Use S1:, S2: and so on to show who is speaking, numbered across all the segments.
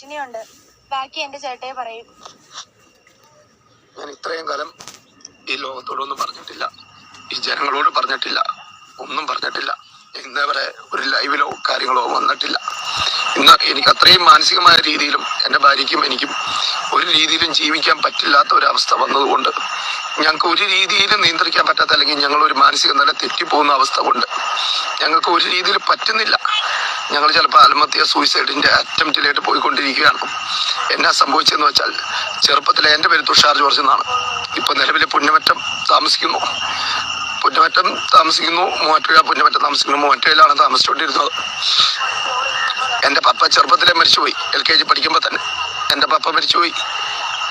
S1: ഭീഷണിയുണ്ട് ബാക്കി എന്റെ ചേട്ടയെ പറയും.
S2: ഞാൻ ഇത്രയും കാലം ഈ ലോകത്തോടൊന്നും പറഞ്ഞിട്ടില്ല. ഈ ജനങ്ങളോട് പറഞ്ഞിട്ടില്ല. ഒന്നും പറഞ്ഞിട്ടില്ല. ഇന്നവരെ ഒരു ലൈവിലോ കാര്യങ്ങളോ വന്നിട്ടില്ല. ഇന്ന് എനിക്ക് അത്രയും മാനസികമായ രീതിയിലും എന്റെ ഭാര്യയ്ക്കും എനിക്കും ഒരു രീതിയിലും ജീവിക്കാൻ പറ്റില്ലാത്ത ഒരു അവസ്ഥ വന്നതുകൊണ്ട് ഞങ്ങൾക്ക് ഒരു രീതിയിലും നിയന്ത്രിക്കാൻ പറ്റാത്ത അല്ലെങ്കിൽ ഞങ്ങൾ ഒരു മാനസിക നില തെറ്റിപ്പോകുന്ന അവസ്ഥ കൊണ്ട് ഞങ്ങൾക്ക് ഒരു രീതിയിൽ പറ്റുന്നില്ല. ഞങ്ങൾ ചിലപ്പോൾ ആത്മഹത്യ സൂയിസൈഡിന്റെ അറ്റംപ്റ്റിലായിട്ട് പോയിക്കൊണ്ടിരിക്കുകയാണ്. എന്നാ സംഭവിച്ചതെന്ന് വെച്ചാൽ ചെറുപ്പത്തിലെ എന്റെ പേര് തുഷാർ ജോർജ് എന്നാണ്. ഇപ്പൊ നിലവിലെ പുന്നമറ്റം താമസിക്കുന്നു. പുന്നമറ്റം താമസിക്കുന്നു മൂവാറ്റുപുഴ പുന്നമറ്റം താമസിക്കുന്നു. മൂവാറ്റുപുഴയിലാണ് താമസിച്ചുകൊണ്ടിരുന്നത്. എന്റെ പപ്പ ചെറുപ്പത്തിലെ മരിച്ചുപോയി എൽ കെ ജി പഠിക്കുമ്പോൾ തന്നെ. എന്റെ പപ്പ മരിച്ചുപോയി.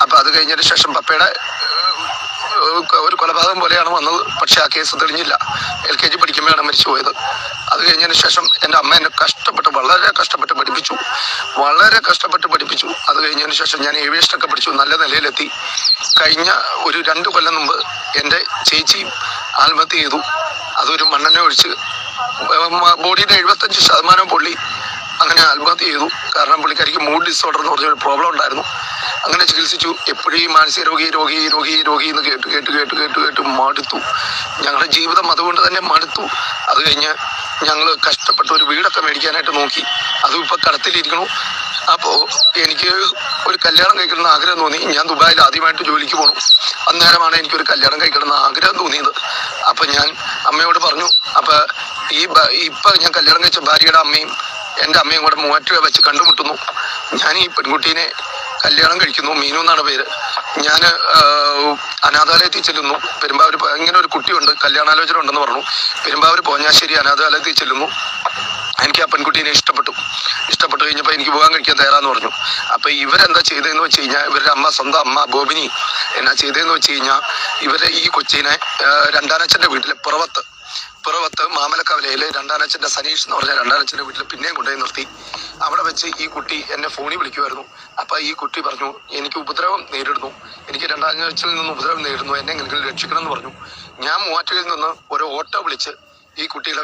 S2: അപ്പോൾ അത് കഴിഞ്ഞതിന് ശേഷം പപ്പയുടെ ഒരു കൊലപാതകം പോലെയാണ് വന്നത്. പക്ഷേ ആ കേസ് തെളിഞ്ഞില്ല. എൽ കെ ജി പഠിക്കുമ്പോഴാണ് മരിച്ചുപോയത്. അത് കഴിഞ്ഞതിന് ശേഷം എന്റെ അമ്മ എന്നെ കഷ്ടപ്പെട്ട് വളരെ കഷ്ടപ്പെട്ട് പഠിപ്പിച്ചു. വളരെ കഷ്ടപ്പെട്ട് പഠിപ്പിച്ചു. അത് കഴിഞ്ഞതിന് ശേഷം ഞാൻ ഏവിയേഷനൊക്കെ പഠിച്ചു. നല്ല നിലയിലെത്തി. കഴിഞ്ഞ ഒരു രണ്ട് കൊല്ലം മുമ്പ് എന്റെ ചേച്ചിയും ആത്മഹത്യ ചെയ്തു. അതൊരു മണ്ണെണ്ണ ഒഴിച്ച് ബോഡിയുടെ എഴുപത്തഞ്ച് ശതമാനം പുള്ളി അങ്ങനെ ആത്മഹത്യ ചെയ്തു. കാരണം പുള്ളിക്കാരിക്ക് മൂഡ് ഡിസോർഡർ എന്ന് പറഞ്ഞൊരു പ്രോബ്ലം ഉണ്ടായിരുന്നു. അങ്ങനെ ചികിത്സിച്ചു. എപ്പോഴും ഈ മാനസിക രോഗി രോഗി രോഗി രോഗി എന്ന് കേട്ട് കേട്ട് കേട്ട് കേട്ട് കേട്ട് മടുത്തു. ഞങ്ങളുടെ ജീവിതം അതുകൊണ്ട് തന്നെ മടുത്തു. അത് കഴിഞ്ഞ് ഞങ്ങൾ കഷ്ടപ്പെട്ട് ഒരു വീടൊക്കെ മേടിക്കാനായിട്ട് നോക്കി. അതും ഇപ്പൊ കടത്തിലിരിക്കണു. അപ്പോൾ എനിക്ക് ഒരു കല്യാണം കഴിക്കണമെന്ന് ആഗ്രഹം തോന്നി. ഞാൻ ദുബായിൽ ആദ്യമായിട്ട് ജോലിക്ക് പോകണം അന്നേരമാണ് എനിക്കൊരു കല്യാണം കഴിക്കണമെന്ന് ആഗ്രഹം തോന്നിയത്. അപ്പൊ ഞാൻ അമ്മയോട് പറഞ്ഞു അപ്പൊ ഈ ഇപ്പൊ ഞാൻ കല്യാണം കഴിച്ച ഭാര്യയുടെ അമ്മയും എന്റെ അമ്മയും കൂടെ മൂവാറ്റുപുഴ വെച്ച് കണ്ടുമുട്ടുന്നു. ഞാൻ ഈ പെൺകുട്ടീനെ കല്യാണം കഴിക്കുന്നു. മീനു എന്നാണ് പേര്. ഞാൻ അനാഥാലയത്തിൽ ചെല്ലുന്നു. പെരുമ്പാവൂർ ഇങ്ങനെ ഒരു കുട്ടിയുണ്ട്. കല്യാണാലോചന ഉണ്ടെന്ന് പറഞ്ഞു. പെരുമ്പാവൂർ പോഞ്ഞാശ്ശേരി അനാഥാലയത്തിൽ ചെല്ലുന്നു. എനിക്ക് ആ പെൺകുട്ടീനെ ഇഷ്ടപ്പെട്ടു. ഇഷ്ടപ്പെട്ടു കഴിഞ്ഞപ്പോൾ എനിക്ക് പോകാൻ കഴിക്കാൻ തയ്യാറാന്ന് പറഞ്ഞു. അപ്പൊ ഇവരെന്താ ചെയ്തതെന്ന് വെച്ച് കഴിഞ്ഞാൽ ഇവരുടെ അമ്മ സ്വന്തം അമ്മ ഗോപിനി എന്നാ ചെയ്തതെന്ന് വെച്ച് കഴിഞ്ഞാൽ ഇവരെ ഈ കൊച്ചിനെ രണ്ടാനച്ഛന്റെ വീട്ടിലെ പുറവത്ത് പുറവത്ത് മാമലക്കവലയിലെ രണ്ടാനച്ഛന്റെ സനീഷ് എന്ന് പറഞ്ഞ രണ്ടാനച്ഛന്റെ വീട്ടിൽ പിന്നെയും കൊണ്ടുപോയി നിർത്തി. അവിടെ വെച്ച് ഈ കുട്ടി എന്നെ ഫോണിൽ വിളിക്കുമായിരുന്നു അപ്പൊ ഈ കുട്ടി പറഞ്ഞു എനിക്ക് ഉപദ്രവം നേരിടുന്നു. എനിക്ക് രണ്ടാനച്ഛനിൽ നിന്ന് ഉപദ്രവം നേരിടുന്നു. എന്നെ എങ്ങനെയെങ്കിലും രക്ഷിക്കണം എന്ന് പറഞ്ഞു. ഞാൻ മൂവാറ്റുകയിൽ നിന്ന് ഒരു ഓട്ടോ വിളിച്ച് ഈ കുട്ടിയുടെ